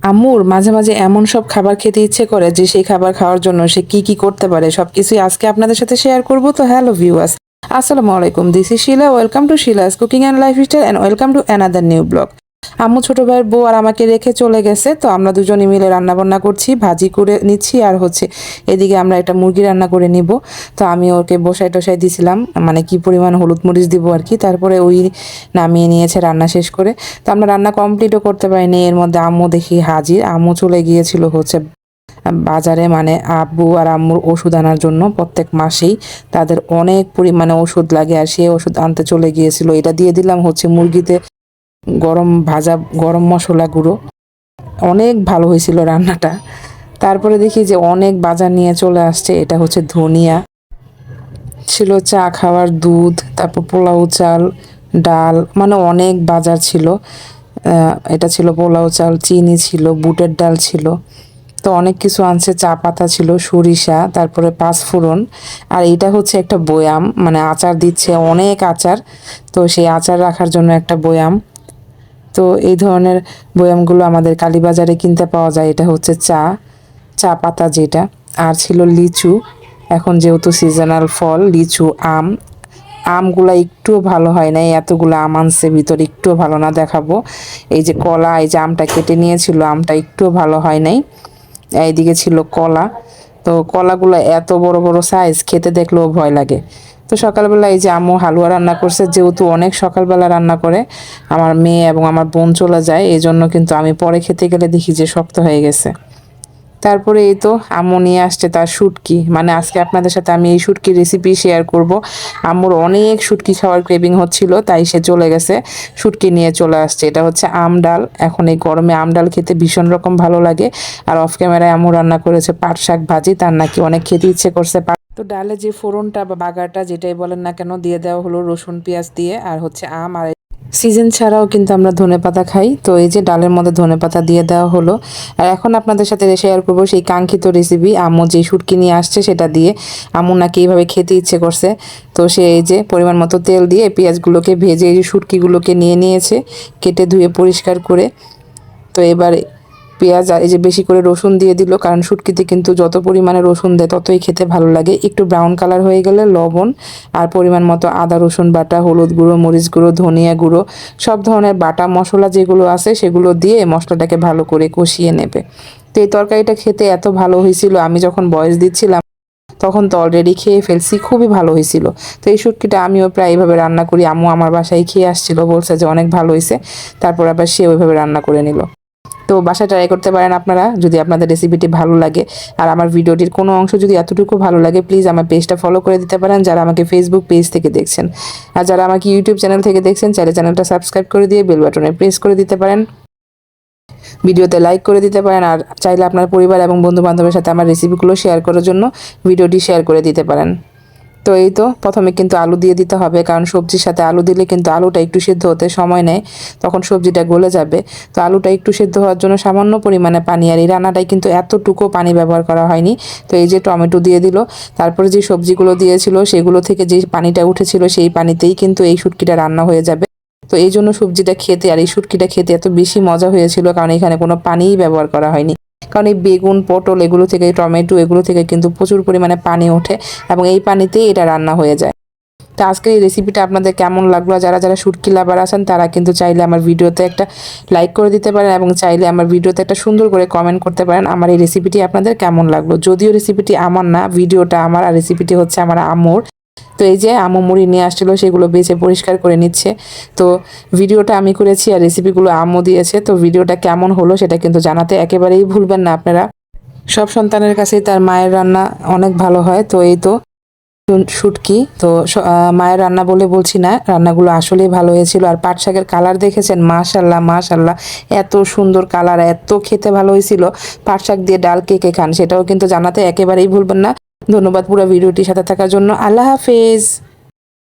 আম্মুর মাঝে মাঝে এমন সব খাবার খেতে ইচ্ছে করে যে সেই খাবার খাওয়ার জন্য সে কি কি করতে পারে, সবকিছুই আজকে আপনাদের সাথে শেয়ার করব। তো হ্যালো ভিউয়ার্স আসসালামু আলাইকুম this is Shila welcome to Shila's cooking and lifestyle and welcome to another new blog আম্মু ছোট ভাইয়ের বউ আর আমাকে রেখে চলে গেছে, তো আমরা দুজনে মিলে রান্না বান্না করছি, ভাজি করে নিচ্ছি আর হচ্ছে এদিকে আমরা একটা মুরগি রান্না করে নিব। তো আমি ওকে বসাই টসাই দিছিলাম মানে কি পরিমাণ হলুদ মরিচ দিব আর কি, তারপরে ওই নামিয়ে নিয়েছে রান্না শেষ করে। তো আমরা রান্না কমপ্লিটও করতে পারিনি, এর মধ্যে আম্মু দেখি হাজির, আম্মু চলে গিয়েছিল হচ্ছে বাজারে মানে আব্বু আর আম্মুর ওষুধ আনার জন্য প্রত্যেক মাসেই তাদের অনেক পরিমাণে ওষুধ লাগে আর সেই ওষুধ আনতে চলে গিয়েছিল। এটা দিয়ে দিলাম হচ্ছে মুরগিতে গরম ভাজা, গরম মশলা গুঁড়ো। অনেক ভালো হয়েছিল রান্নাটা। তারপরে দেখি যে অনেক বাজার নিয়ে চলে আসছে। এটা হচ্ছে ধনিয়া। ছিল চা খাওয়ার দুধ, তারপর পোলাও চাল, ডাল মানে অনেক বাজার ছিল। এটা ছিল পোলাও চাল, চিনি ছিল, বুটের ডাল ছিল। তো অনেক কিছু আনছে, চা পাতা ছিল, সরিষা, তারপরে পাঁচফোড়ন। আর এটা হচ্ছে একটা বয়াম মানে আচার দিচ্ছে অনেক আচার। তো সেই আচার রাখার জন্য একটা বয়াম। তো এই ধরনের বয়ামগুলো আমাদের কালীবাজারে কিনতে পাওয়া যায়। এটা হচ্ছে চা চা পাতা যেটা। আর ছিল লিচু। এখন যেহেতু সিজনাল ফল, লিচু, আম, আমগুলা একটুও ভালো হয় নাই। এতগুলো আম আনছে, ভিতরে একটুও ভালো না দেখাবো। এই যে কলা, এই যে আমটা কেটে নিয়েছিল, আমটা একটুও ভালো হয় নাই। এইদিকে ছিল কলা। তো কলাগুলো এত বড় বড় সাইজ খেতে দেখলেও ভয় লাগে। তো সকালবেলা এই যে আম্মু হালুয়া রান্না করছে, যেহেতু অনেক সকালবেলা রান্না করে, আমার মেয়ে এবং আমার বোন চলে যায়, এই জন্য কিন্তু আমি পরে খেতে গেলে দেখি যে শক্ত হয়ে গেছে। তারপরে এই তো আম্মু নিয়ে আসছে তার শুটকি। মানে আজকে আপনাদের সাথে আমি এই শুটকির রেসিপি শেয়ার করব। আম্মুর অনেক শুটকি খাওয়ার ক্রেভিং হচ্ছিল, তাই সে চলে গেছে, শুটকি নিয়ে চলে আসছে। এটা হচ্ছে আম ডাল। এখন এই গরমে আম ডাল খেতে ভীষণ রকম ভালো লাগে। আর অফ ক্যামেরায় আম্মু রান্না করেছে পাট শাক ভাজি, তার নাকি অনেক খেতে ইচ্ছে করছে তো ডালে যে ফোড়নটা বা বাগারটা যেটাই বলেন না কেন, দিয়ে দেওয়া হলো রসুন, পেঁয়াজ দিয়ে আর হচ্ছে আম আর সিজন ছাড়াও কিন্তু আমরা ধনে পাতা খাই। তো এই যে ডালের মধ্যে ধনে পাতা দিয়ে দেওয়া হলো। আর এখন আপনাদের সাথে শেয়ার করব সেই কাঙ্ক্ষিত রেসিপি আম্মু যে শুটকি নিয়ে আসছে সেটা দিয়ে। আম্মু নাকি এইভাবে খেতে ইচ্ছে করছে। তো সে এই যে পরিমাণ মতো তেল দিয়ে পেঁয়াজগুলোকে ভেজে এই যে শুটকিগুলোকে নিয়ে নিয়েছে, কেটে ধুয়ে পরিষ্কার করে। তো এবারে পেঁয়াজ আর এই যে বেশি করে রসুন দিয়ে দিল, কারণ শুটকিতে কিন্তু যত পরিমাণে রসুন দেয় ততই খেতে ভালো লাগে। একটু ব্রাউন কালার হয়ে গেলে লবণ আর পরিমাণ মতো আদা, রসুন বাটা, হলুদ গুঁড়ো, মরিচ গুঁড়ো, ধনিয়া গুঁড়ো, সব ধরনের বাটা মশলা যেগুলো আছে সেগুলো দিয়ে মশলাটাকে ভালো করে কষিয়ে নেবে। তো এই তরকারিটা খেতে এত ভালো হয়েছিল, আমি যখন বয়স দিচ্ছিলাম তখন তো অলরেডি খেয়ে ফেলছি, খুবই ভালো হয়েছিল। তো এই শুটকিটা আমিও প্রায় এইভাবে রান্না করি, আম্মু আমার বাসায় খেয়ে আসছিল, বলছে যে অনেক ভালো হয়েছে, তারপর আবার সে ওইভাবে রান্না করে নিল। তো বাসায় ট্রাই করতে পারেন আপনারা, যদি আপনাদের রেসিপিটি ভালো লাগে। আর আমার ভিডিওটির কোনো অংশ যদি এতটুকু ভালো লাগে প্লিজ আমার পেজটা ফলো করে দিতে পারেন, যারা আমাকে ফেসবুক পেজ থেকে দেখছেন। আর যারা আমাকে ইউটিউব চ্যানেল থেকে দেখছেন চাইলে চ্যানেলটা সাবস্ক্রাইব করে দিয়ে বেল বাটনে প্রেস করে দিতে পারেন। ভিডিওতে লাইক করে দিতে পারেন, আর চাইলে আপনার পরিবার এবং বন্ধু বান্ধবের সাথে আমার রেসিপিগুলো শেয়ার করার জন্য ভিডিওটি শেয়ার করে দিতে পারেন। তো এই তো, প্রথমে কিন্তু আলু দিয়ে দিতে হবে, কারণ সবজির সাথে আলু দিলে কিন্তু আলুটা একটু সিদ্ধ হতে সময় নেয়, তখন সবজিটা গলে যাবে। তো আলুটা একটু সিদ্ধ হওয়ার জন্য সামান্য পরিমাণে পানি, আর এই রান্নাটায় কিন্তু এতটুকু পানি ব্যবহার করা হয়নি। তো এই যে টমেটো দিয়ে দিল, তারপরে যে সবজিগুলো দিয়েছিল, সেগুলো থেকে যে পানিটা উঠেছিল, সেই পানিতেই কিন্তু এই শুটকিটা রান্না হয়ে যাবে। তো এই জন্য সবজিটা খেতে, আর এই শুটকিটা খেতে এত বেশি মজা হয়েছিল, কারণ এখানে কোনো পানিই ব্যবহার করা হয়নি। কারণ এই বেগুন, পটল এগুলো থেকে, টমেটো এগুলো থেকে কিন্তু প্রচুর পরিমাণে পানি ওঠে এবং এই পানিতেই এটা রান্না হয়ে যায়। তো আজকের এই রেসিপিটা আপনাদের কেমন লাগল? যারা যারা শুটকি লাভার আছেন, তারা কিন্তু চাইলে আমার ভিডিওতে একটা লাইক করে দিতে পারেন এবং চাইলে আমার ভিডিওতে একটা সুন্দর করে কমেন্ট করতে পারেন আমার এই রেসিপিটি আপনাদের কেমন লাগল? যদিও রেসিপিটি আমার না, ভিডিওটা আমার, আর রেসিপিটি হচ্ছে আমার আম্মুর। তো এই যে আম্মু মুড়ি নিয়ে আসছিল, সেগুলো বেছে পরিষ্কার করে নিচ্ছে। তো ভিডিওটা আমি করেছি আর রেসিপিগুলো আম্মু দিয়েছে। তো ভিডিওটা কেমন হলো সেটা কিন্তু জানাতে একেবারেই ভুলবেন না আপনারা। সব সন্তানের কাছেই তার মায়ের রান্না অনেক ভালো হয়। তো এই তো শুটকি। তো মায়ের রান্না বলে বলছি না, রান্নাগুলো আসলেই ভালো হয়েছিল। আর পাট শাকের কালার দেখেছেন? মাশাল্লাহ মাশাল্লাহ এত সুন্দর কালার, এত খেতে ভালো হয়েছিল। পাট শাক দিয়ে ডাল কে কে খান সেটাও কিন্তু জানাতে একেবারেই ভুলবেন না। ধন্যবাদ পুরো ভিডিওটির সাথে থাকার জন্য। আল্লাহ হাফেজ।